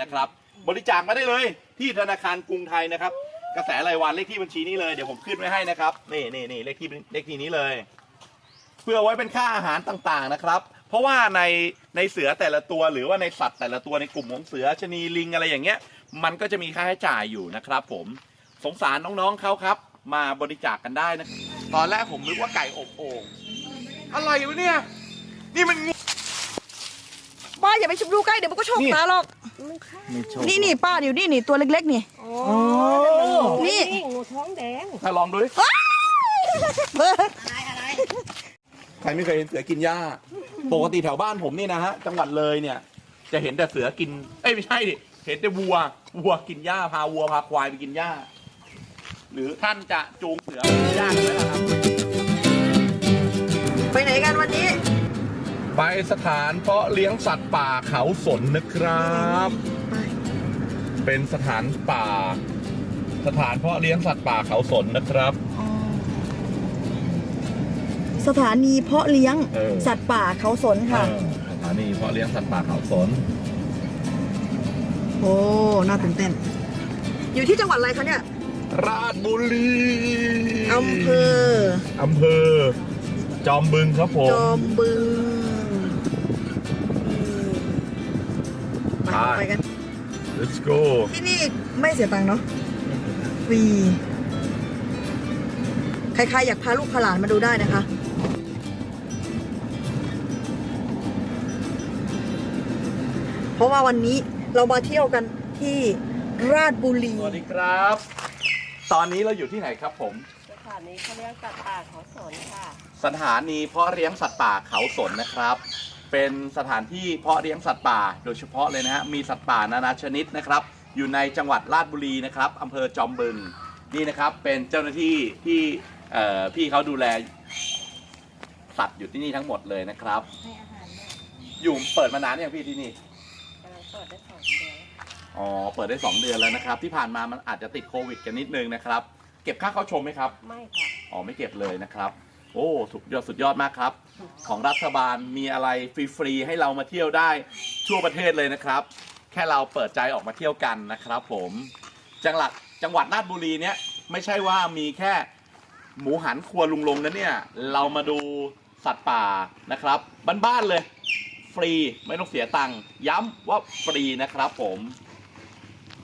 นะครับ บริจาคมาได้เลยที่ธนาคารกรุงไทยนะครับ กระแสรายวันเลขที่บัญชีนี้เลยเดี๋ยวผมขึ้นไว้ให้นะครับนี่นี่นี่เลขที่เลขที่นี้เลย เพื่อไว้เป็นค่าอาหารต่างๆนะครับ เพราะว่าในในเสือแต่ละตัวหรือว่าในสัตว์แต่ละตัวในกลุ่มของเสือชะนีลิงอะไรอย่างเงี้ย มันก็จะมีค่าใช้จ่ายอยู่นะครับ ผมสงสารน้องๆเขาครับ มาบริจาคกันได้นะตอนแรกผมนึกว่าไก่อบโอ่งอะไรวะเนี่ย นี่มันงู ป้าอย่าไปชุบดูใกล้เดี๋ยวมันก็โชกนี่ตาหรอก ไม่ชอบนี่นี่ป้าอยู่นี่นี่ตัวเล็กๆนี่อ๋อนี่งูท้องแดงถ้าลองดูดิเบอร์ใครไม่เคยเห็นเสือกินหญ้า ปกติแถวบ้านผมนี่นะฮะ จังหวัดเลยเนี่ย จะเห็นแต่เสือกิน เอ้ยไม่ใช่ดิ เห็นแต่วัว วัวกินหญ้า พาวัวพาควายไปกินหญ้า หรือท่านจะจูงเสือไปกินหญ้ากันไหมล่ะครับ ไปไหนกันวันนี้ ไปสถานเพาะเลี้ยงสัตว์ป่าเขาสนนะครับ เป็นสถานป่า สถานเพาะเลี้ยงสัตว์ป่าเขาสนนะครับ สถานีเพาะเลี้ยงเออ สัตว์ป่าเขาสนค่ะ เออสถานีเพาะเลี้ยงสัตว์ป่าเขาสน โอ้ น่าตื่นเต้น อยู่ที่จังหวัดอะไรคะเนี่ยราชบุรีอำเภออำเภอ จอมบึงครับผจม อมบึง ไปไปไปกัน let's go ที่นี่ไม่เสียตังค์เนาะฟรีใครๆอยากพาลูกพาหลานมาดูได้นะคะ เพราะว่าวันนี้เรามาเที่ยวกันที่ราชบุรี สวัสดีครับ ตอนนี้เราอยู่ที่ไหนครับผม สถานีเขาเลี้ยงสัตว์ป่าเขาสนค่ะ สถานีเพาะเลี้ยงสัตว์ป่าเขาสนนะครับ เป็นสถานที่เพาะเลี้ยงสัตว์ป่า โดยเฉพาะเลยนะฮะมีสัตว์ป่านานาชนิดนะครับ อยู่ในจังหวัดราชบุรีนะครับอำเภอจอมบึงนี่นะครับเป็นเจ้าหน้าที่ที่เอ่อพี่เขาดูแลสัตว์อยู่ที่นี่ทั้งหมดเลยนะครับ ให้อาหารเนี่ยอยู่เปิดมานานยังพี่ที่นี่ กำลังเปิดได้สองเดือนอ๋อ เปิดได้ 2 เดือนแล้วนะครับ ที่ผ่านมามันอาจจะติดโควิดกันนิดนึงนะครับ เก็บค่าเข้าชมไหมครับ ไม่ค่ะ อ๋อ ไม่เก็บเลยนะครับ โอ้ สุดยอดสุดยอดมากครับ ของรัฐบาลมีอะไรฟรีๆให้เรามาเที่ยวได้ทั่วประเทศเลยนะครับ แค่เราเปิดใจออกมาเที่ยวกันนะครับ ผมจังหวัดจังหวัดราชบุรีเนี้ยไม่ใช่ว่ามีแค่หมูหันครัวลุงลงนะเนี่ยเรามาดูสัตว์ป่านะครับบ้านๆเลย ฟรีไม่ต้องเสียตังค์ย้ำว่าฟรีนะครับผม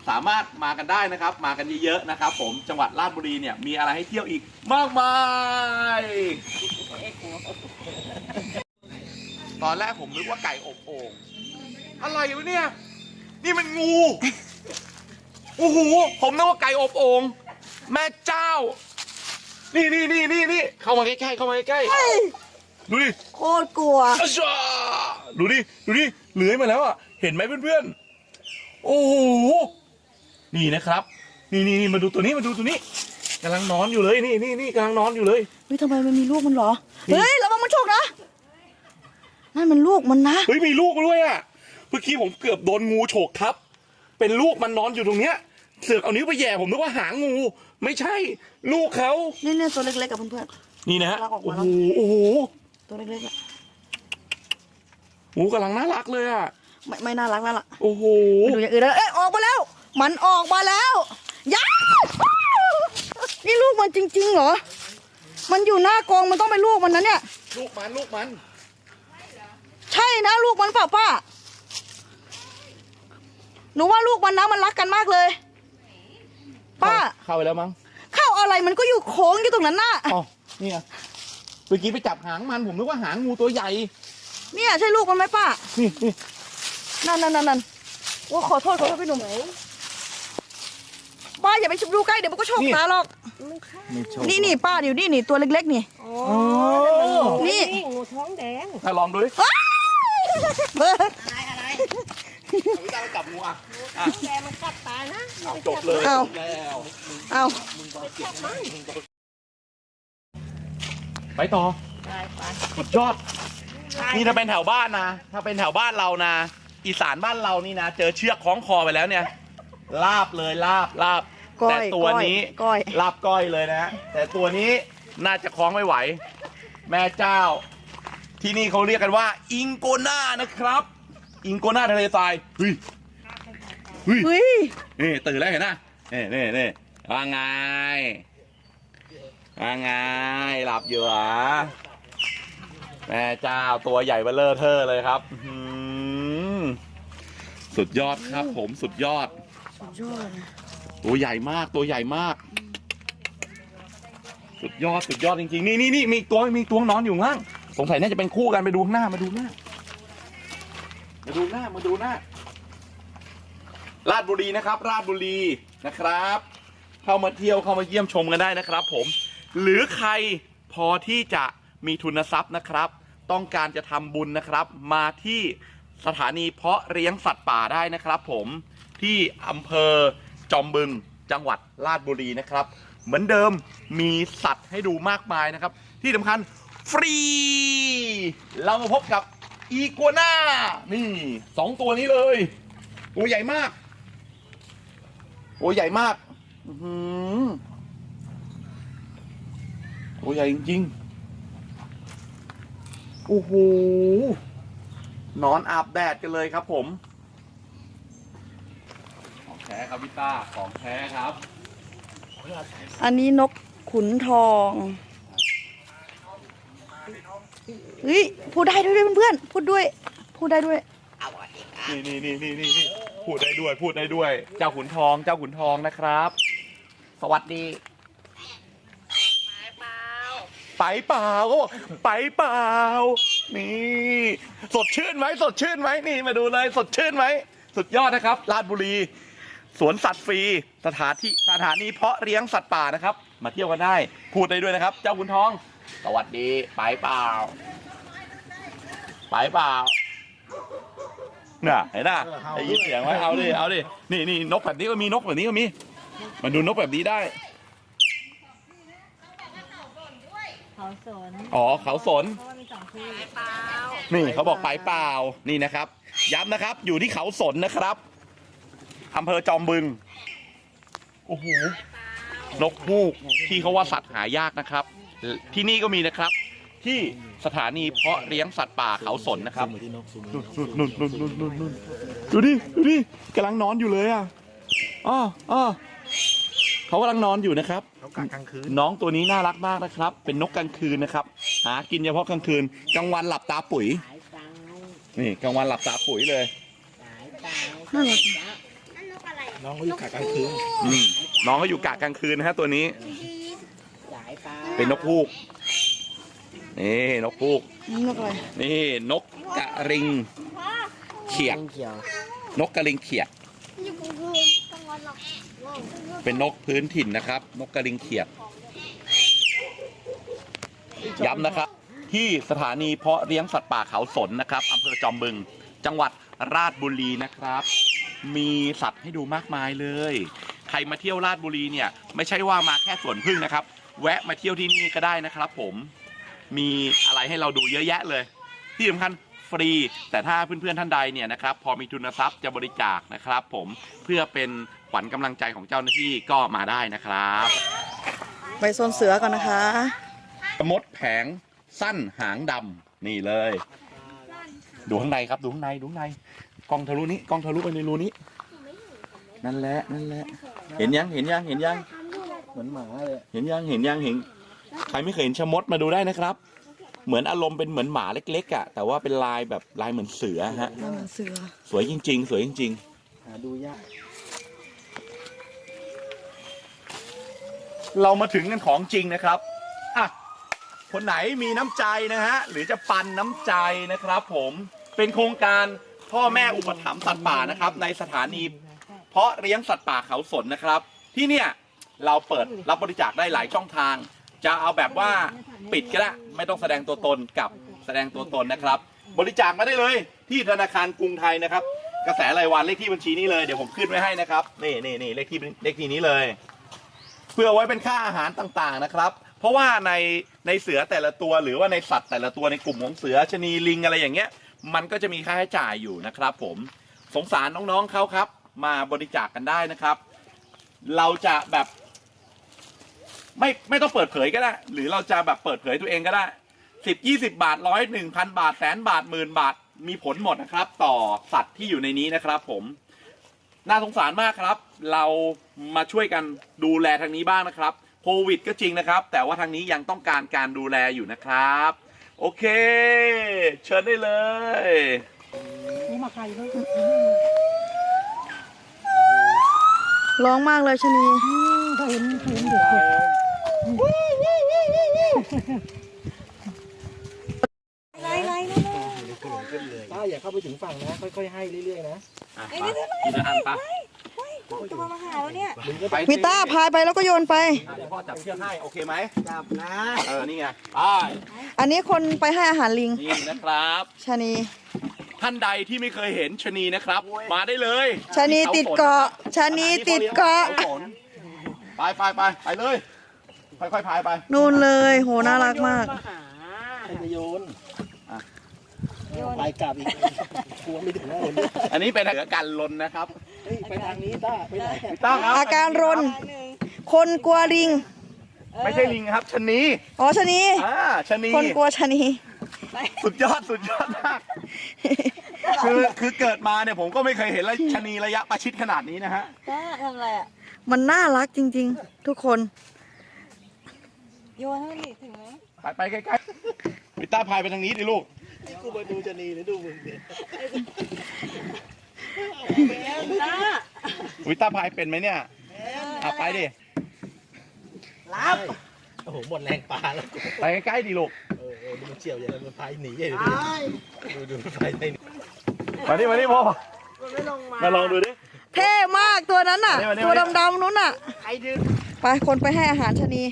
สามารถมากันได้นะครับ มากันเยอะๆนะครับ ผมจังหวัดราชบุรีเนี่ยมีอะไรให้เที่ยวอีกมากมายเอ็กซ์หัวตอนแรกผมนึกว่าไก่อบโอ่งอะไรวะเนี่ยนี่มันงูโอ้โหผมนึกว่าไก่อบโอ่งแม่เจ้า นี่นี่นี่นี่นี่เข้ามาใกล้ๆเข้ามาใกล้ๆดูดิโคตรกลัวอาชาดูดิดูดิเลื้อยมาแล้วอะเห็นไหมเพื่อนๆโอ้โห นี่นะครับ นี่นี่นี่มาดูตัวนี้มาดูตัวนี้กำลังนอนอยู่เลยนี่นี่นี่กำลังนอนอยู่เลย เฮ้ยทำไมมันมีลูกมันเหรอ เฮ้ยระวังมันโชกนะนั่นมันลูกมันนะ เฮ้ยมีลูกมาด้วยอะเมื่อกี้ผมเกือบโดนงูฉกครับ เป็นลูกมันนอนอยู่ตรงเนี้ยเสือกเอานิ้วไปแหย่ผมนึกว่าหางงู ไม่ใช่ ลูกเขาเนี่ยเนี่ยตัวเล็กๆกับเพื่อนนี่นะฮะลากออกโอ้มาโหแล้วโอ้โหๆตัวเล็กๆอะโอ้โหกำลังน่ารักเลยอะไม่ไม่น่ารักแล้วล่ะโอ้โห ไปดูอย่างอื่นแล้วเอ้ยออกมาแล้ว มันออกมาแล้วย้านี่ลูกมันจริง ๆ เหรอ มันอยู่หน้ากรงมันต้องเป็นลูกมันนะเนี่ย ลูกมันลูกมัน ใช่นะลูกมันเปล่าป้า หนูว่าลูกมันนะมันรักกันมากเลย ป้า เข้าไปแล้วมั้ง เข้าอะไรมันก็อยู่โค้งอยู่ตรงนั้นน่ะอ๋อนี่ไงเมื่อกี้ไปจับหางมันผมนึกว่าหางงูตัวใหญ่ เนี่ยใช่ลูกมันไหมป้า นี่นี่นั่นนั่นนั่นนั่นโอ้ขอโทษขอโทษพี่หนุ่ม ป้าอย่าไปชุบดูใกล้เดี๋ยวมันก็โชกตาหรอก ไม่ค่ะไม่ชอบนี่นี่ป้าอยู่นี่นี่ตัวเล็กๆนี่อ๋อนี่นี่ งูท้องแดงอะลองดูดิอ้ายเบิร์ดอะไรอะไรเอาพี่ตาไปจับงูอะอะแกมันกัดตายนะเอาจบเลยเอาแล้วเอาไปต่อไปไปสุดยอด นี่ถ้าเป็นแถวบ้านนะ ถ้าเป็นแถวบ้านเรานะ อีสานบ้านเรานี่นะ เจอเชือกคล้องคอไปแล้วเนี่ย ลาบเลยลาบลาบ ก้อแต่ยตัวนี้ก้อย ลาบก้อยเลยนะฮะแต่ตัวนี้น่าจะคล้องไม่ไหว แม่เจ้า ที่นี่เขาเรียกกันว่า อิงโกน่านะครับ อิงโกน่าทะเลทรายเฮ้ยเฮ้ย เฮ้ยนี่ตื่นแล้วเห็นนะนี่นี่นี่ว่าไงว่าไงหลับอยู่เหรอแม่เจ้าตัวใหญ่เบ้อเลอเทอร์เลยครับอื้อหือสุดยอดครับผมสุดยอด สุดยอดนะตัวใหญ่มากตัวใหญ่มาก สุดยอดสุดยอดจริงๆ นี่นี่นี่มีตัวมีตัวนอนอยู่ข้างล่างสงสัยน่าจะเป็นคู่กันไปดูข้างหน้ามาดูหน้า มาดูหน้ามาดูหน้าราชบุรีนะครับ ราชบุรีนะครับ เข้ามาเที่ยวเข้ามาเยี่ยมชมกันได้นะครับ ผม หรือใครพอที่จะมีทุนทรัพย์นะครับ ต้องการจะทำบุญนะครับ มาที่สถานีเพาะเลี้ยงสัตว์ป่าได้นะครับ ผม ที่อำเภอจอมบึงจังหวัดราชบุรีนะครับ เหมือนเดิมมีสัตว์ให้ดูมากมายนะครับ ที่สำคัญฟรี เรามาพบกับอีกัวน่านี่สองตัวนี้เลย ตัวใหญ่มาก ตัวใหญ่มากอื้อหือตัวใหญ่จริงๆโอ้โหนอนอาบแดดกันเลยครับผม ท้ครับพี่ต้าของแท้ครับอันนี้นกขุนทองเฮ้ยพูดได้ด้วยเพื่อนๆพูดด้วย พูดได้ด้วย นี่นี่นี่นี่นี่นี่พูดได้ด้วยพูดได้ด้วย เจ้าขุนทองเจ้าขุนทองนะครับ สวัสดี ไปเปล่าก็บอกไปเปล่า นี่ สดชื่นไหมสดชื่นไหมนี่มาดูเลย สดชื่นไหมสุดยอดนะครับราชบุรี สวนสัตว์ฟรีสถานที่สถานีเพาะเลี้ยงสัตว์ป่านะครับ มาเที่ยวกันได้ พูดได้ด้วยนะครับ เจ้าขุนทอง สวัสดีไปเปล่า ไปเปล่าน่ะเห็นน่ะได้ยินเสียงไหมเอาดิเอาดินี่นี่นกแบบนี้ก็มีนกแบบนี้ก็มีมาดูนกแบบนี้ได้ เขาสนอ๋อเขาสน เพราะว่ามีสองที่ นี่เขาบอกไปเปล่านี่นะครับ ย้ำนะครับ อยู่ที่เขาสนนะครับ อำเภอจอมบึง โอ้โห นกฮูกที่เขาว่าสัตว์หายากนะครับ ที่นี่ก็มีนะครับ ที่สถานีเพาะเลี้ยงสัตว์ป่าเขาสนนะครับนุ่นนุ่นนุ่นนุ่นนุ่นดูดิ ดูดิกำลังนอนอยู่เลยอะอ้ออ้อเขากำลังนอนอยู่นะครับเขากะกลางคืน น้องตัวนี้น่ารักมากนะครับ เป็นนกกลางคืนนะครับ หากินเฉพาะกลางคืน กลางวันหลับตาปุ๋ย นี่กลางวันหลับตาปุ๋ยเลย น่ารัก น้องเขาอยู่กะกลางคืนอืมน้องก็อยู่กะกลางคืนนะฮะตัวนี้เป็นนกฮูก นี่นกฮูก นกอะไรนี่นกกระริงเขียดนกกระริงเขียดเป็นนกพื้นถิ่นนะครับ นกกระริงเขียดย้ำนะครับ ที่สถานีเพาะเลี้ยงสัตว์ป่าเขาสนนะครับอำเภอจอมบึง จังหวัดราชบุรีนะครับ มีสัตว์ให้ดูมากมายเลย ใครมาเที่ยวราชบุรีเนี่ย ไม่ใช่ว่ามาแค่สวนพึ่งนะครับ แวะมาเที่ยวที่นี่ก็ได้นะครับผม มีอะไรให้เราดูเยอะแยะเลย ที่สำคัญฟรี แต่ถ้าเพื่อนๆท่านใดเนี่ยนะครับ พอมีทุนทรัพย์จะบริจาคนะครับ ผมเพื่อเป็นขวัญกำลังใจของเจ้าหน้าที่ก็มาได้นะครับ ไปโซนเสือก่อนนะคะ มดแผงสั้นหางดำนี่เลย ดูข้างในครับดูข้างในดูข้างใน กล้องทะลุนี้กล้องทะลุไปในรูนี้ นั่นแหละนั่นแหละ เห็นยังเห็นยังเห็นยัง เหมือนหมาเลยเห็นยังเห็นยังเห็น ใครไม่เคยเห็นชะมดมาดูได้นะครับ เหมือนอารมณ์เป็นเหมือนหมาเล็กๆอะแต่ว่าเป็นลายแบบลายเหมือนเสือฮะนั่นมันเสือ สวยจริง ๆ สวยจริงหาดูยาก ๆ เรามาถึงกันของจริงนะครับอะคนไหนมีน้ำใจนะฮะหรือจะปันน้ำใจนะครับ ผมเป็นโครงการ พ่อแม่อุปถัมภ์สัตว์ป่านะครับในสถานีเพราะเลี้ยงสัตว์ป่าเขาสนนะครับ ที่เนี่ยเราเปิดรับบริจาคได้หลายช่องทาง จะเอาแบบว่าปิดก็ได้ไม่ต้องแสดงตัวตนกับแสดงตัวตนนะครับ บริจาคมาได้เลยที่ธนาคารกรุงไทยนะครับ กระแสรายวันเลขที่บัญชีนี้เลยเดี๋ยวผมขึ้นไว้ให้นะครับนี่นี่นี่เลขที่เลขที่นี้เลย เพื่อไว้เป็นค่าอาหารต่างๆนะครับ เพราะว่าในในเสือแต่ละตัวหรือว่าในสัตว์แต่ละตัวในกลุ่มของเสือชะนีลิงอะไรอย่างเงี้ย มันก็จะมีค่าใช้จ่ายอยู่นะครับผมสงสารน้องๆเขาครับ มาบริจาคกันได้นะครับ เราจะแบบไม่ไม่ต้องเปิดเผยก็ได้ หรือเราจะแบบเปิดเผยตัวเองก็ได้สิบยี่สิบาทร้อยหนึ่งพันบาทแสนบาทหมื่นบาทมีผลหมดนะครับ ต่อสัตว์ที่อยู่ในนี้นะครับผม น่าสงสารมากครับ เรามาช่วยกันดูแลทางนี้บ้างนะครับโควิดก็จริงนะครับ แต่ว่าทางนี้ยังต้องการการดูแลอยู่นะครับ โอเค เชิญได้เลยร้องมากเลยชะนีป้าอย่าเข้าไปถึงฝั่งนะ ค่อยๆให้เรื่อยๆนะ อะไปกินอาหารปะ ตัวมาหาแล้วเนี่ยมึงก็ไปพิต้าพายไปแล้วก็โยนไป อะเดี๋ยวพ่อจับเชือกให้โอเคไหมจับนะเออนี่ไงไปอันนี้คนไปให้อาหารลิงนี่นะครับ ชะนีท่านใดที่ไม่เคยเห็นชะนีนะครับ มาได้เลยชะนีติดเกาะชะนีติดเกาะขฝนไปไปไปไปเลยค่อยๆพายไปนู่นเลยโหน่ารักมากให้ไปโยนอะไปกลับอีกกลัวไม่ถึงหน้าคนอันนี้เป็นอาการลนนะครับเฮ้ย ไปทางนี้ต้าไปไหนพี่ต้าครับอาการรน คนกลัวลิง ไม่ใช่ลิงครับชะนีอ๋อชะนีอ่าชะนีคนกลัวชะนีสุดยอดสุดยอดมากคือคือเกิดมาเนี่ยผมก็ไม่เคยเห็นชะนีระยะประชิดขนาดนี้นะฮะก็ทำอะไรอะมันน่ารักจริง ๆ ทุกคน โยนให้มันดิถึงไหมไปไปใกล้ๆพี่ต้าพายไปทางนี้ดิลูกกูมาดูจะนีหรือดูมึงดิจ้า วิต้าพายเป็นไหมเนี่ยอะไปดิรับโอ้โหหมดแรงปลาแล้วไปใกล้ๆดิลูกเออเออดูมันเฉียวอย่างนั้นมันพายหนีใหญ่เลยดูดูมันพายไปหนีมาดิมาดิพ่อมาลองดูดิเท่มากตัวนั้นน่ะมานี่ตัวมานี่ดำๆนู้นน่ะไอ้ดึงไปคนไปให้อาหารชะนี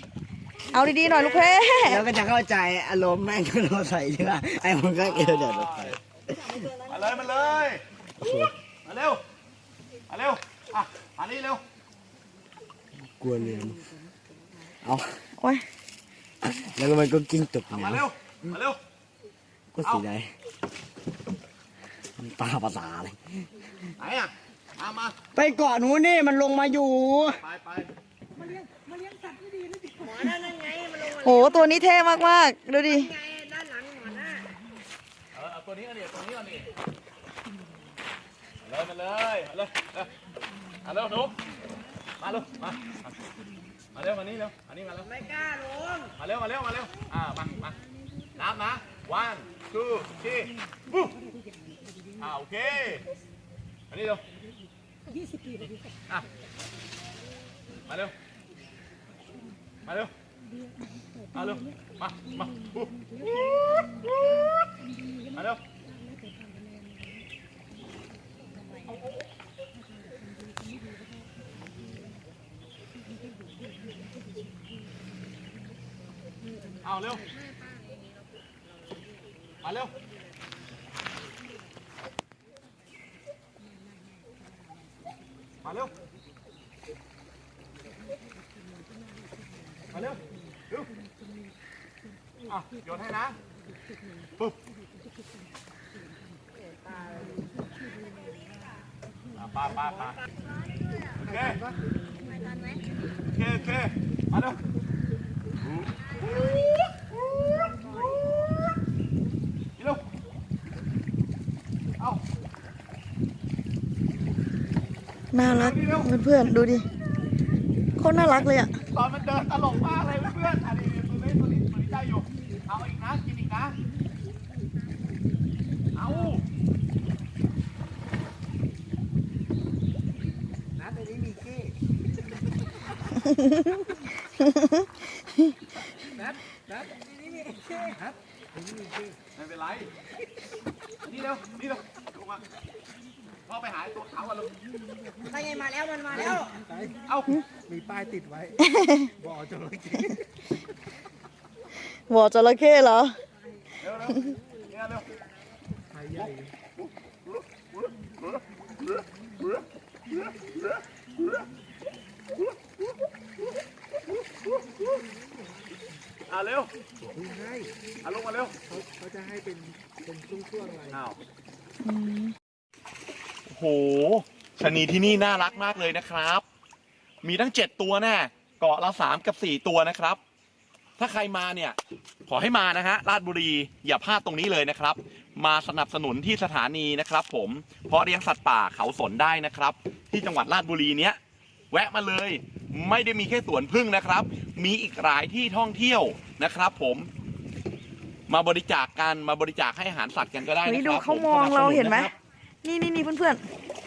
เอาดีๆหน่อยลูกเพ่แล้วก็จะเข้าใจอารมณ์แม่งก็โดนใส่ใช่ไหมไอ้มันก็เออเดี๋ยวไปมาเลยมาเลย มาเร็วมาเร็วอะมานี่เร็วกลัวลืมเอาโอ้ยแล้วก็มันก็กิ้งตกเอาน้มาเร็วมาเร็วำก็เสียดายมันปลาภาษาเลยไหนอะมามาไปเกาะนู้นนี่มันลงมาอยู่ไปไปโหตัวนี้เท่มากๆดูดิเออเอาตัวนี้ก่อนดิตัวนี้ก่อนดิมา เลยมาเลยมาเลยมาเร็วหนุมาเร็วมามาเร็วมานี่เร็วอันนี้มาเร็วไม่กล้าลงมาเร็วมาเร็วมาเร็วอ่ามามานับนะ one two three ปุ๊บอ่าโอเคอันนี้เร็วยี่สิบสี่อะมาเร็วมาเร็วมาเร็วมามาปุ๊บมาเร็ว เอาเร็วมาเร็วมาเร็วมาเร็วเร็วอะโยนให้นะ ปุ๊บอะปาปาปาโอเค โอเค โอเค มาเร็ว นี่ลูกเอา น่ารักเพื่อนๆดูดิโคตรน่ารักเลยอะตอนมันเดินตลกมากเลยเพื่อนๆอันนี้ตัวนี้ตัวนี้ตัวนี้ได้อยู่เอาอีกนะกินอีกนะเอาไม่เป็นไรนี่เร็วนี่เร็วลงมา พ่อไปหาไอ้ตัวขาวก่อนลูกเอามีป้ายติดไว้ บ่อจระเข้บ่อจระเข้เหรอเร็วเร็วเนี่ยเร็วพายใหญ่อะเร็วให้อะลงมาเร็วเขาเขาจะให้เป็นเป็นช่วงๆอะไรอ้าว โหชะนีที่นี่น่ารักมากเลยนะครับ มีทั้งเจ็ดตัวแน่เกาะละสามกับสี่ตัวนะครับ ถ้าใครมาเนี่ย ขอให้มานะฮะราชบุรีอย่าพลาดตรงนี้เลยนะครับ มาสนับสนุนที่สถานีนะครับ ผมเพราะเลี้ยงสัตว์ป่าเขาสนได้นะครับ ที่จังหวัดราชบุรีเนี้ยแวะมาเลย ไม่ได้มีแค่สวนพึ่งนะครับ มีอีกหลายที่ท่องเที่ยวนะครับ ผม มาบริจาคกันมาบริจาคให้อาหารสัตว์กันก็ได้เฮ้ยนะคดูรับเขาผมองสนับสเรานุเห็นไหมะครับ นี่นี่นี่เพื่อน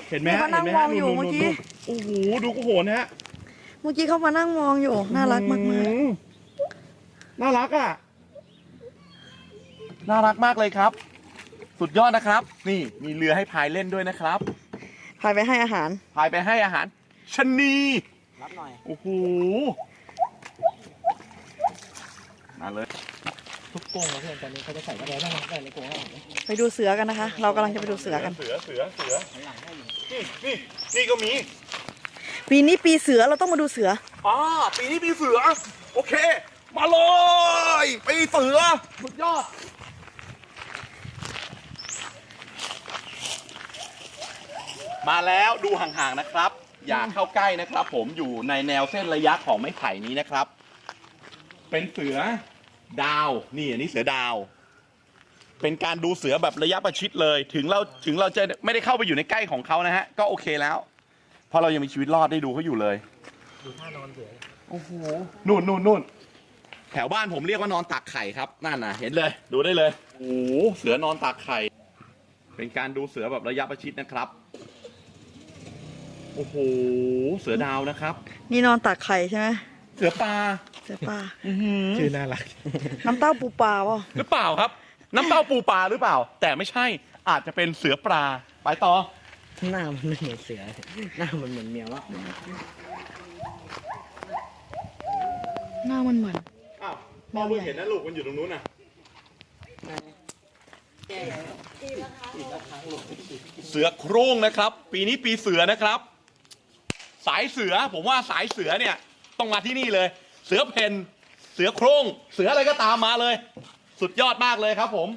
เห็นไหมเขานั่งเห็นไหมองอยู่นู่นเมื่อกี้นู่นโอ้โหดูกูโหนฮะๆเมื่อกี้เขามานั่งมองอยู่ น่ารักมากอืน่ารักอะ น่ารักมากเลยครับ สุดยอดนะครับ นี่มีเรือให้พายเล่นด้วยนะครับๆพายไปให้อาหาร พายไปให้อาหารชะนีรับหน่อย โอ้โหมาเลย ทุกกรงนะเพื่อนตอนนี้เขาจะใส่กระเป๋าบ้างใส่ในกรงแล้วไปดูเสือกันนะคะ เรากำลังจะไปดูเสือกัน เสือเสือเสือนี่นี่นี่ก็มีปีนี้ปีเสือเราต้องมาดูเสืออ่าปีนี้ปีเสือ โอเค มาเลยปีเสือสุดยอดมาแล้วดูห่างๆนะครับ อย่าเข้าใกล้นะครับ ผมอยู่ในแนวเส้นระยะของไม้ไผ่นี้นะครับ เป็นเสือ ดาวนี่อันนี้เสือดาว เป็นการดูเสือแบบระยะประชิดเลย ถึงเราถึงเราจะไม่ได้เข้าไปอยู่ในใกล้ของเขานะฮะ ก็โอเคแล้วเพราะเรายังมีชีวิตรอดได้ดูเขาอยู่เลย ดูท่านอนเสือโอ้โหนู่นนู่นนู่นแถวบ้านผมเรียกว่านอนตากไข่ครับนั่นน่ะเห็นเลย ดูได้เลยโอ้โหเสือนอนตากไข่ เป็นการดูเสือแบบระยะประชิดนะครับโอ้โหเสือดาวนะครับ นี่นอนตากไข่ใช่ไหม เสือปลาเสือป่าอื้อหือชื่อน่ารัก น้ำเต้าปูปลาเปล่ะหรือเปล่าครับ น้ำเต้าปูปลาหรือเปล่า แต่ไม่ใช่อาจจะเป็นเสือปลาไปต่อ หน้ามันไม่เหมือนเสือ หน้ามันเหมือนแมวอะหน้ามันเหมือน อ้าวพ่อมึงเห็นนะลูกมันอยู่ตรงนู้นน่ะเสือโคร่งนะครับ ปีนี้ปีเสือนะครับ สายเสือผมว่าสายเสือเนี่ย ต้องมาที่นี่เลย เสือเพนเสือโคร่งเสืออะไรก็ตามมาเลย สุดยอดมากเลยครับผม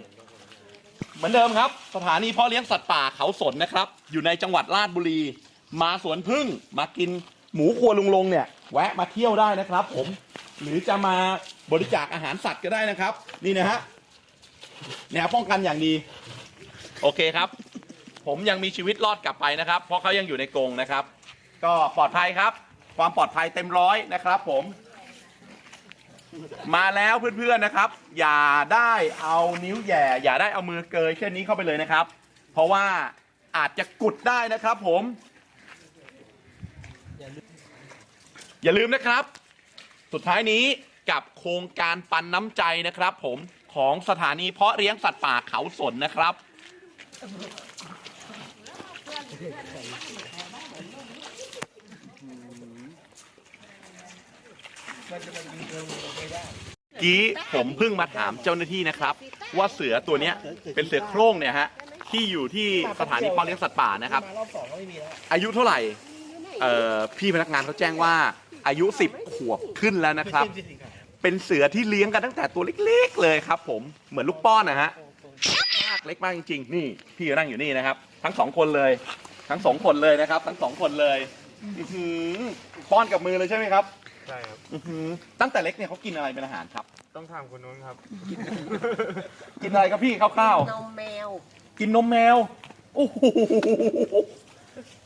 เหมือนเดิมครับ สถานีพ่อเลี้ยงสัตว์ป่าเขาสนนะครับ อยู่ในจังหวัดราชบุรี มาสวนพึ่งมากินหมูครัวลุงลงเนี่ย แวะมาเที่ยวได้นะครับ ผม หรือจะมาบริจาคอาหารสัตว์ก็ได้นะครับ นี่นะฮะแนวป้องกันอย่างดี โอเคครับ ผมยังมีชีวิตรอดกลับไปนะครับ เพราะเขายังอยู่ในกรงนะครับ ก็ปลอดภัยครับ ความปลอดภัยเต็มร้อยนะครับผม มาแล้วเพื่อนๆนะครับ อย่าได้เอานิ้วแย่ อย่าได้เอามือเกยเช่นนี้เข้าไปเลยนะครับ เพราะว่าอาจจะกุดได้นะครับผม อย่าลืมนะครับ สุดท้ายนี้กับโครงการปันน้ำใจนะครับ ผมของสถานีเพาะเลี้ยงสัตว์ป่าเขาสนนะครับ กี้ผมเพิ่งมาถามเจ้าหน้าที่นะครับ ว่าเสือตัวเนี้ยเป็นเสือโคร่งเนี่ยฮะที่อยู่ที่สถานีเพาะเลี้ยงสัตว์ป่านะครับ อายุเท่าไหร่เอ่อพี่พนักงานเขาแจ้งว่าอายุ 10 ขวบขึ้นแล้วนะครับ เป็นเสือที่เลี้ยงกันตั้งแต่ตัวเล็กๆเลยครับ ผมเหมือนลูกป้อนนะฮะมากเล็กมากจริงๆนี่พี่นั่งอยู่นี่นะครับ ทั้งสองคนเลย ทั้งสองคนเลยนะครับ ทั้งสองคนเลยถือป้อนกับมือเลยใช่ไหมครับ ใช่ครับ อื้อหือตั้งแต่เล็กเนี่ยเขากินอะไรเป็นอาหารครับ ต้องถามคนนู้นครับ กินอะไรครับพี่คร่าวๆ นมแมว กินนมแมว โอ้โห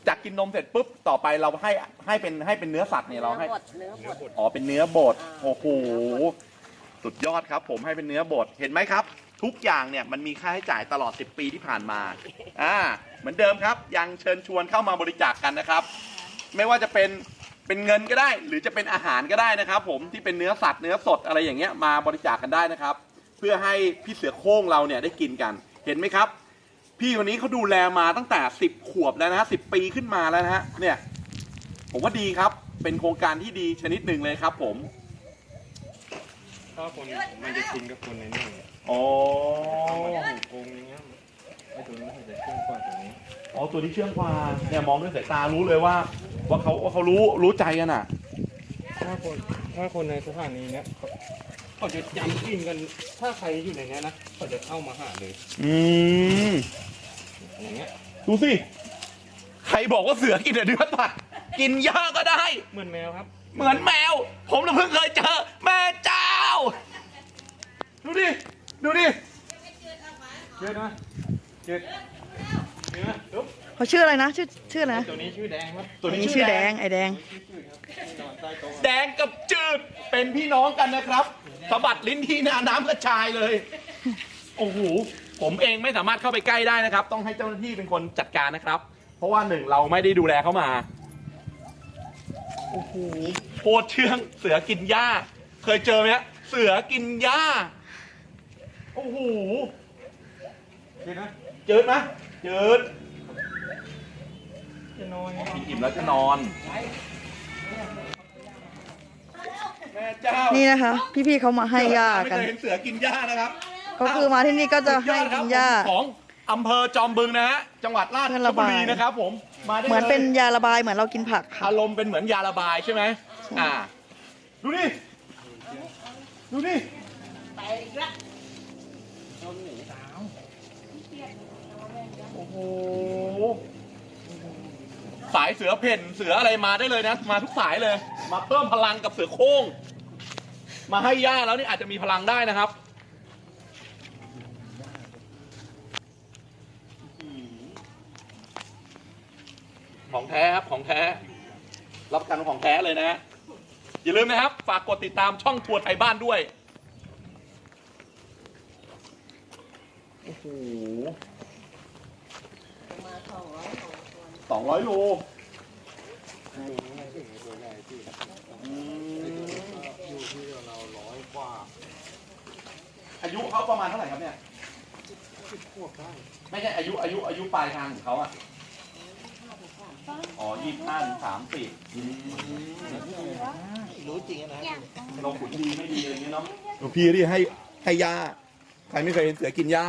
จากกินนมเสร็จปุ๊บ ต่อไปเราให้ให้เป็นให้เป็นเนื้อสัตว์เนี่ยเราให้ เนื้อบดอ๋อ เป็นเนื้อบดอ่าโอ้โห สุดยอดครับ ผมให้เป็นเนื้อบด เห็นไหมครับ ทุกอย่างเนี่ยมันมีค่าใช้จ่ายตลอด 10 ปีที่ผ่านมา อ่า เหมือนเดิมครับ ยังเชิญชวนเข้ามาบริจาคกันนะครับ ไม่ว่าจะเป็น เป็นเงินก็ได้ หรือจะเป็นอาหารก็ได้นะครับ ผมที่เป็นเนื้อสัตว์เนื้อสดอะไรอย่างเงี้ยมาบริจาคกันได้นะครับ เพื่อให้พี่เสือโคร่งเราเนี่ยได้กินกัน เห็นไหมครับ พี่คนนี้เขาดูแลมาตั้งแต่ 10 ขวบแล้วนะฮะสิปีขึ้นมาแล้วนะฮะเนี่ย ผมว่าดีครับ เป็นโครงการที่ดีชนิดหนึ่งเลยครับ ผมถ้าคนมันจะชินกับคนในนี่อ๋อโกงอย่างเงี้ยไอ้ตัวนี้มันจะเครื่องกว่าตัวนี้อ๋อตัวที่เชื่องกว่าเนี่ยมองด้วยสายตารู้เลยว่า ว่าเขาว่าเขารู้รู้ใจกันอะถ้าคนถ้าคนในสถานีเนี้ยเขาเขาจะจำกินกัน ถ้าใครอยู่ในเนี้ยนะเขาจะเข้ามาหาเลยอืมอย่างเงี้ยดูสิใครบอกว่าเสือกินแต่เนื้อสัตว์กินหญ้าก็ได้ เหมือนแมวครับ เหมือนแมว ผมน่ะเพิ่งเคยเจอ แม่เจ้า ดูดิ ดูดิจืดนะจืดจืดนะลุก เขาชื่ออะไรนะชื่อชื่ออะไรนะตัวนี้ชื่อแดงครับตัวนี้นี่ชื่ชื่ออแดแดงงไอแดงนอนใต้โต๊ะแดงกับจืดเป็นพี่น้องกันนะครับสะบัดลิ้นที่หน้าน้ำกระชายเลย โอ้โหผมเองไม่สามารถเข้าไปใกล้ได้นะครับ ต้องให้เจ้าหน้าที่เป็นคนจัดการนะครับ เพราะว่าหนึ่งเราไม่ได้ดูแลเขามาโอ้โหโคตรเชื่องเสือกินหญ้า เคยเจอไหมฮะเสือกินหญ้าโอ้โหจืดนะจืดนะจืด จะนอนกินอิ่มแล้วจะนอนแม่เจ้านี่นะคะ พี่ๆเขามาให้ย่าไม่กันเคยเห็นเสือกินหญ้านะครับก็คือมาที่นี่ก็จะให้กินหญ้า ของอำเภอจอมบึงนะฮะจังหวัดราชเพื่อระบุบายรีนะครับ ผมมาได้เหมือนลยเป็นยาระบายเหมือนเรากินผักค่ะอารมณ์เป็นเหมือนยาระบายใช่ไหมอ่า ดูดิดูดิโอ้โห สายเสือเพ่นเสืออะไรมาได้เลยนะ มาทุกสายเลย มาเพิ่มพลังกับเสือโครงมาให้ย่าแล้วนี่อาจจะมีพลังได้นะครับของแท้ครับของแท้ รับประกันของแท้เลยนะฮะอย่าลืมนะครับ ฝากกดติดตามช่องทัวร์ไทยบ้านด้วย โอ้โห สองร้อยโลอืมอายุเขาประมาณเท่าไหร่ครับเนี่ยไม่ใช่อายุอายุอายุปลายทางของเขาอะอ๋อยี่สิบห้าถึงสามสิบรู้จริงนะเราขุนดีไม่ดีอะไรเงี้ยเนาะหลวงพี่ที่ให้ให้ยาใครไม่เคยเห็นเสือกินหญ้า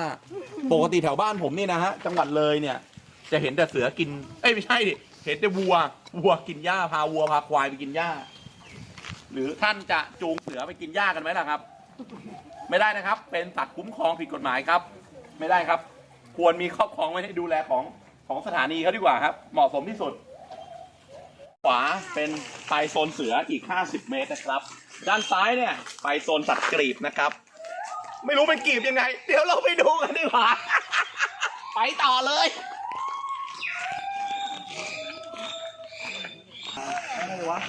ปกติแถวบ้านผมนี่นะฮะ จังหวัดเลยเนี่ย จะเห็นแต่เสือกิน เอ้ยไม่ใช่ดิเห็นแต่วัว วัวกินหญ้าพาวัวพาควายไปกินหญ้า หรือท่านจะจูงเสือไปกินหญ้ากันไหมล่ะครับ ไม่ได้นะครับ เป็นสัตว์คุ้มครองผิดกฎหมายครับ ไม่ได้ครับ ควรมีครอบครองไว้ให้ดูแลของของสถานีเขาดีกว่าครับ เหมาะสมที่สุด ขวาเป็นไปโซนเสืออีก 50 เมตรนะครับ ด้านซ้ายเนี่ยไปโซนสัตว์กรีบนะครับ ไม่รู้เป็นกรีบยังไง เดี๋ยวเราไปดูกันดีกว่า ไปต่อเลย อะ ไรวะ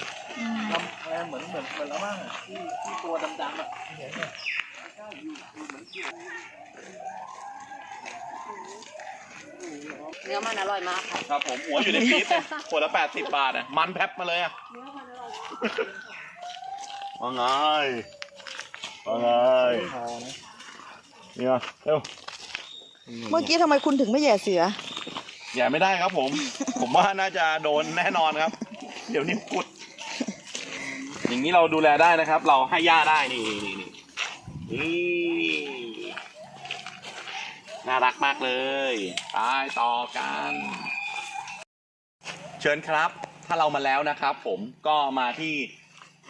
ลำแพรเหมือนเหมือนเหมือนแล้วมั้งที่ที่ตัวดำๆอะเห็นไหมเนื้อมันอร่อยมากค่ะครับผมหัวอยู่ในปี๊บเนี่ยขวดละ80บาทอะมันแพ็บมาเลยอะว่าไงว่าไงพอนะเนี่ยเร็วเมื่อกี้ทำไมคุณถึงไม่แย่เสืออย่าไม่ได้ครับผม ผมว่าน่าจะโดนแน่นอนครับ เดี๋ยวนี้กดอย่างนี้เราดูแลได้นะครับ เราให้ย่าได้นี่นี่นี่นี่น่ารักมากเลยไปต่อกัน เชิญครับ ถ้าเรามาแล้วนะครับ ผมก็มาที่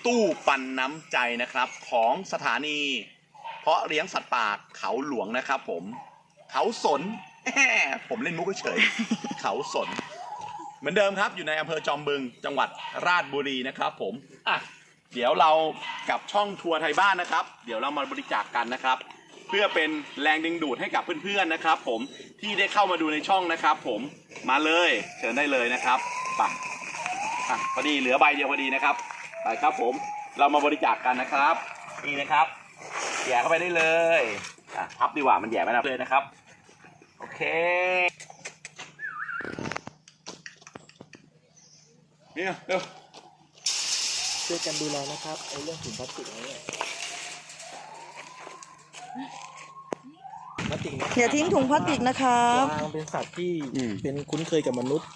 ตู้ปันน้ำใจนะครับ ของสถานี เพาะเลี้ยงสัตว์ป่าเขาหลวงนะครับ ผม เขาสนแหมผมเล่นมุกเฉย เขาสน เหมือนเดิมครับอยู่ในอำเภอจอมบึงจังหวัดราชบุรีนะครับผมอะเดี๋ยวเรากับช่องทัวร์ไทยบ้านนะครับ เดี๋ยวเรามาบริจาคกันนะครับ เพื่อเป็นแรงดึงดูดให้กับเพื่อนๆนะครับ ผมที่ได้เข้ามาดูในช่องนะครับ ผมมาเลยเชิญได้เลยนะครับไปอะพอดีเหลือใบเดียวพอดีนะครับไปครับผมเรามาบริจาคกันนะครับนี่นะครับแย่เข้าไปได้เลยอะพับดีกว่ามันแย่ไม่ได้เลยนะครับ โอเค เนี่ยเร็วช่วยกันดูแลนะครับไอ้เรื่องถุงพลาสติกนี้เนี่ยพลาสติกนะอย่าทิ้งถุงพลาสติกนะครับ วางเป็นสัตว์ที่อืม เป็นคุ้นเคยกับมนุษย์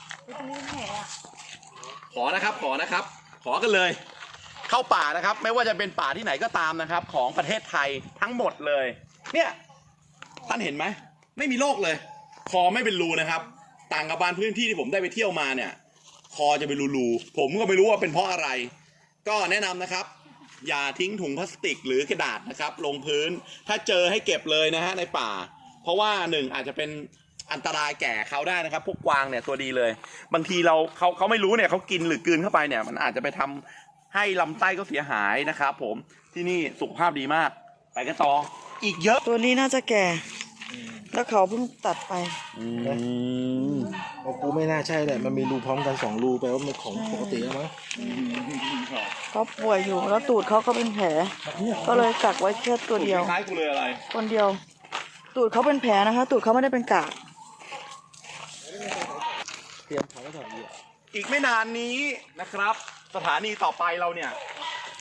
ขอนะครับขอนะครับ ขอกันเลย เข้าป่านะครับ ไม่ว่าจะเป็นป่าที่ไหนก็ตามนะครับ ของประเทศไทยทั้งหมดเลย เนี่ยท่านเห็นไหมไม่มีโรคเลย คอไม่เป็นรูนะครับ ต่างกับบางพื้นที่ที่ผมได้ไปเที่ยวมาเนี่ย คอจะเป็นรูๆผมก็ไม่รู้ว่าเป็นเพราะอะไร ก็แนะนำนะครับ อย่าทิ้งถุงพลาสติกหรือกระดาษนะครับ ลงพื้นถ้าเจอให้เก็บเลยนะฮะในป่า เพราะว่าหนึ่งอาจจะเป็นอันตรายแก่เขาได้นะครับ พวกกวางเนี่ยตัวดีเลย บางทีเราเขาเขาไม่รู้เนี่ยเขากินหรือกืนเข้าไปเนี่ย มันอาจจะไปทำให้ลำไส้ก็เสียหายนะครับ ผมที่นี่สุขภาพดีมาก ไปกันต่ออีกเยอะตัวนี้น่าจะแก่ แล้วเขาเพิ่งตัดไป อืมโอ้กูไม่น่าใช่แหละมันมีรูพร้อมกันสองรูแปลว่ามันของปกติแล้วมั้งเขาป่วยอยู่แล้วตูดเขาก็เป็นแผล ก็เลยกักไว้แค่ตัวเดียว คล้ายกูเลยอะไร คนเดียว ตูดเขาเป็นแผลนะคะ ตูดเขาไม่ได้เป็นกากเตรียมของไว้ก่อนดีอะอีกไม่นานนี้นะครับ สถานีต่อไปเราเนี่ย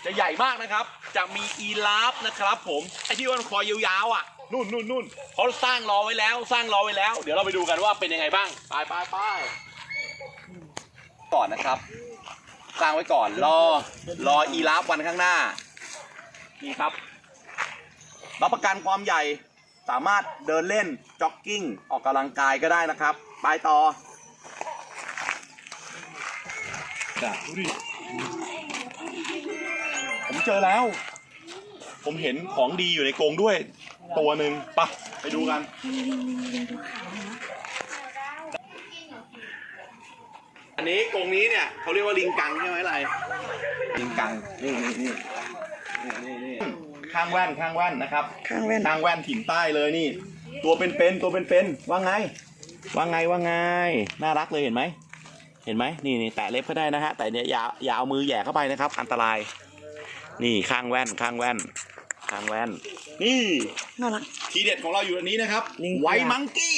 จะใหญ่มากนะครับ จะมีอีลาฟนะครับ ผมไอที่ว่ามันคอยยาวๆอะ นู่นนู่นนู่นเขาสร้างรอไว้แล้วสร้างรอไว้แล้ว เดี๋ยวเราไปดูกันว่าเป็นยังไงบ้างไปไปไปก่อนนะครับ สร้างไว้ก่อนรอรออีลาฟวันข้างหน้านี่ครับรับประกันความใหญ่สามารถเดินเล่นจ็อกกิ้งออกกำลังกายก็ได้นะครับ ไปต่อดูดิผมเจอแล้ว ผมเห็นของดีอยู่ในกรงด้วย ตัวหนึ่งไปะไปดูกันอันนี้กรงนี้เนี่ยเขาเรียกว่าลิงกังใช่ไหมอะไรลิงกังนี่นี่นี่นี่นี่ข้างแว่นข้างแว่นนะครับข้างแว่นข้างแว่นถิ่นใต้เลยนี่ ตัวเป็นๆตัวเป็นๆว่าไง ว่าไงว่าไง น่ารักเลยเห็นไหมเห็นไหมนี่นี่แตะเล็บก็ได้นะฮะแต่เนี้ยอย่าอย่าเอามือแหย่เข้าไปนะครับ อันตราย นี่ข้างแว่นข้างแว่นข้างแว่น นี่น่ารัก ทีเด็ดของเราอยู่อันนี้นะครับ ลิงไวมังกี้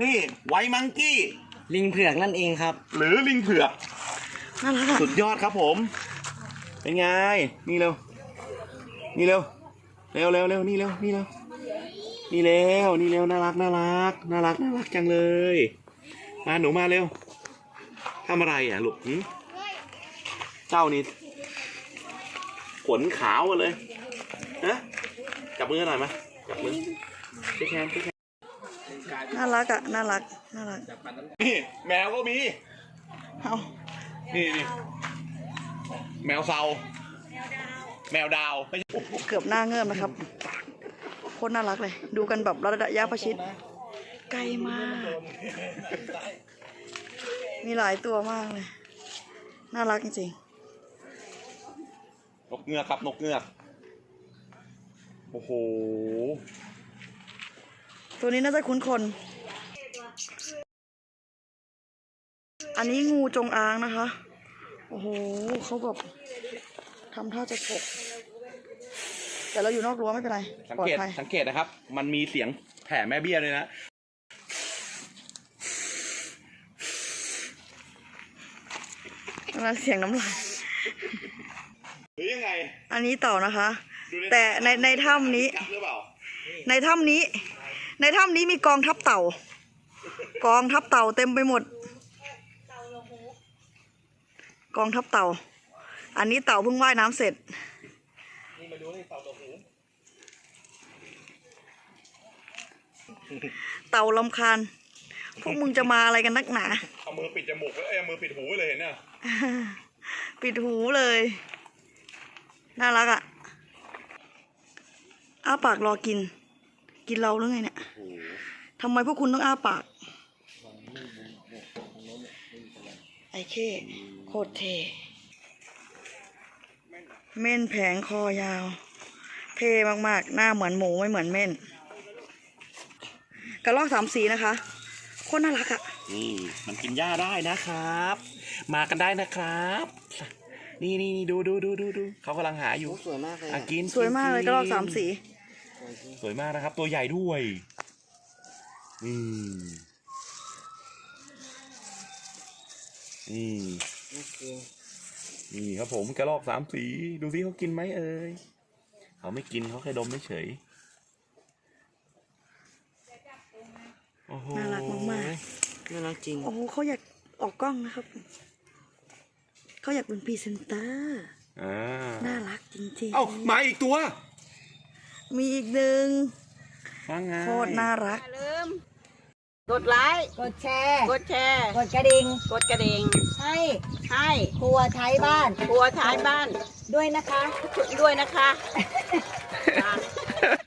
นี่ไวมังกี้ลิงเผือกนั่นเองครับ หรือลิงเผือก น่ารักอะสุดยอดครับผม เป็นไง นี่เร็ว นี่เร็ว เร็วเร็วเร็วนี่เร็ว นี่เร็ว นี่เร็ว นี่เร็ว น่ารัก น่ารัก น่ารัก น่ารักจังเลย มาหนูมาเร็วทำอะไรอะลูกหึเจ้านี่ขนขาวมาเลยฮะ จับมือหน่อยมาจับมือเช็คแฮนด์เช็คแฮนด์น่ารักอะ น่ารัก น่ารัก นี่แมวก็มี เอานี่นี่แมวเซาแมวดาว ไม่ใช่เกือบหน้าเงื่อมนะครับ โคตรน่ารักเลย ดูกันแบบระยะประชิด ไกลมาก มีหลายตัวมากเลย น่ารักจริงนกเงือกครับ นกเงือก โอ้โหๆตัวนี้น่าจะคุ้นคน อันนี้งูจงอางนะคะ โอ้โหเขาแบบทำท่าจะฉกแต่เราอยู่นอกรั้วไม่เป็นไรสังปลอดเกตภัยสังเกตนะครับ มันมีเสียงแผ่แม่เบี้ยเลยนะนั่นเสียงน้ำลาย หรือยังไง อันนี้เต่านะคะดู แต่ในในถ้ำนี้กัดหรือเปล่าในถ้ำนี้ ในถ้ำนี้มีกองทัพเต่า กองทัพเต่าเต็มไปหมด กองทัพเต่า อันนี้เต่าเพิ่งว่ายน้ำเสร็จเต่าลำคาญ พวกมึงจะมาอะไรกันนักหนา เอามือปิดจมูกไว้เอ้ยเอามือปิดหูไว้เลยเห็นน่ะ ปิดหูเลย น่ารักอะ่ะ อ้าปากรอกิน กินเราหรือไงเนี่ยทำไมพวกคุณต้องอ้าปาก ไอ้เคโคตรเท เม่นแผงคอยาว เท่มากๆ หน้าเหมือนหมูไม่เหมือนเม่นกระลอกสามสีนะคะ โคตรน่ารักอะ่ะนี่มันกินหญ้าได้นะครับ มากันได้นะครับ นี่นี่นี่ดูดูดูดูดูเขากำลังหาอยู่สวยมากเลยอะอะกินสวยมากเลยกระลอกสามสี สวยมากนะครับ ตัวใหญ่ด้วยอืมอืมโอเคนี่ครับผมกระรอกสามสี ดูสิเขากินไหมเอ่ยเขาไม่กินเขาแค่ดมเฉยโอ้โหน่ารักมากน่ารักจริง โอ้โหเขาอยากออกกล้องนะครับ เขาอยากเป็นพรีเซนเตอร์ อ่า น่ารักจริงเอ้ามาอีกตัวๆ มีอีกหนึ่งว่าไงโคตรน่ารัก อย่าลืม กดไลค์ กดแชร์กดแชร์ กดกระดิ่งกดกระดิ่งให้ให้ครัวไทยบ้าน ครัวท้ายบ้านด้วยนะคะ ด้วยนะคะ